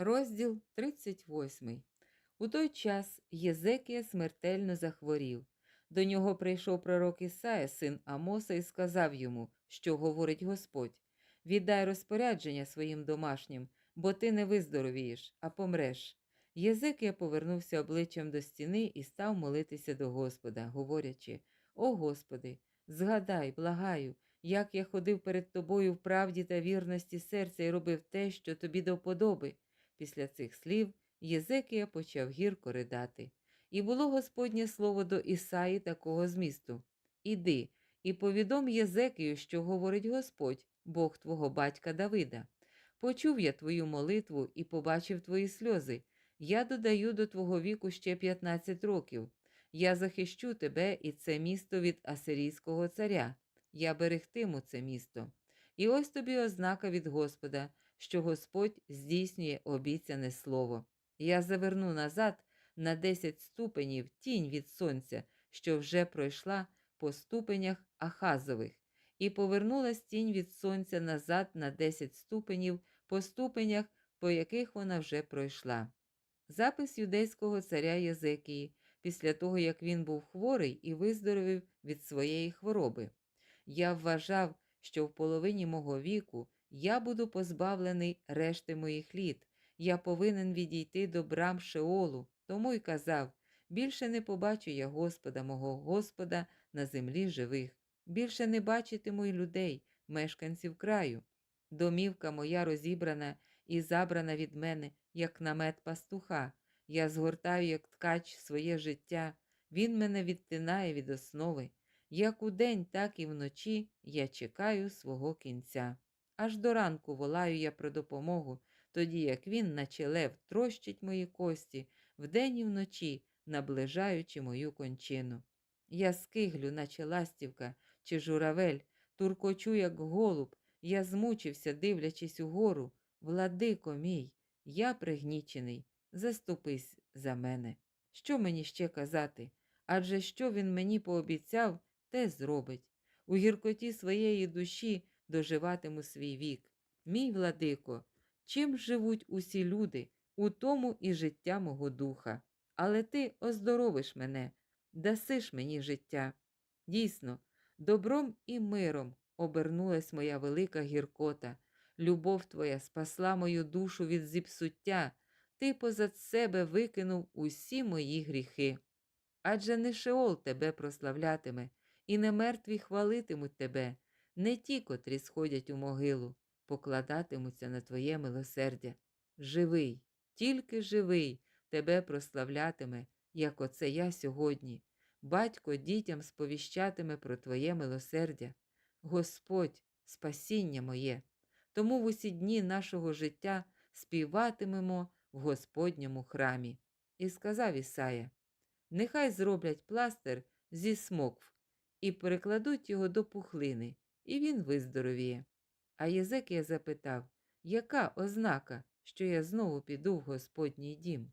Розділ 38. У той час Єзекія смертельно захворів. До нього прийшов пророк Ісая, син Амоса, і сказав йому, що говорить Господь: Віддай розпорядження своїм домашнім, бо ти не виздоровієш, а помреш. Єзекія повернувся обличчям до стіни і став молитися до Господа, говорячи: О Господи, згадай, благаю, як я ходив перед тобою в правді та вірності серця і робив те, що тобі до вподоби. Після цих слів Єзекія почав гірко ридати. І було Господнє слово до Ісаї такого змісту: Іди і повідом Єзекію, що говорить Господь, Бог твого батька Давида. Почув я твою молитву і побачив твої сльози. Я додаю до твого віку ще 15 років. Я захищу тебе і це місто від Асирійського царя. Я берегтиму це місто. І ось тобі ознака від Господа, що Господь здійснює обіцяне слово. Я заверну назад на 10 ступенів тінь від сонця, що вже пройшла по ступенях Ахазових, і повернулась тінь від сонця назад на 10 ступенів по ступенях, по яких вона вже пройшла. Запис юдейського царя Єзекії після того, як він був хворий і виздоровів від своєї хвороби. Я вважав, що в половині мого віку я буду позбавлений решти моїх літ, я повинен відійти до брам Шеолу, тому й казав: більше не побачу я Господа, мого Господа на землі живих, більше не бачитиму й людей, мешканців краю. Домівка моя розібрана і забрана від мене, як намет пастуха. Я згортаю, як ткач, своє життя, він мене відтинає від основи. Як удень, так і вночі я чекаю свого кінця. Аж до ранку волаю я про допомогу, тоді як він, наче лев, трощить мої кості, вдень і вночі, наближаючи мою кончину. Я скиглю, наче ластівка чи журавель, туркочу, як голуб, я змучився, дивлячись угору. Владико мій, я пригнічений, заступись за мене. Що мені ще казати? Адже що він мені пообіцяв, те зробить. У гіркоті своєї душі доживатиму свій вік. Мій владико, чим живуть усі люди, у тому і життя мого духа. Але ти оздоровиш мене, дасиш мені життя. Дійсно, добром і миром обернулась моя велика гіркота. Любов твоя спасла мою душу від зіпсуття, ти позад себе викинув усі мої гріхи. Адже не Шеол тебе прославлятиме, і не мертві хвалитимуть тебе, не ті, котрі сходять у могилу, покладатимуться на твоє милосердя. Живий, тільки живий, тебе прославлятиме, як оце я сьогодні. Батько дітям сповіщатиме про Твоє милосердя. Господь, спасіння моє. Тому в усі дні нашого життя співатимемо в Господньому храмі. І сказав Ісая: Нехай зроблять пластир зі смокв і перекладуть його до пухлини, і він виздоровіє. А Єзекія запитав, яка ознака, що я знову піду в Господній дім?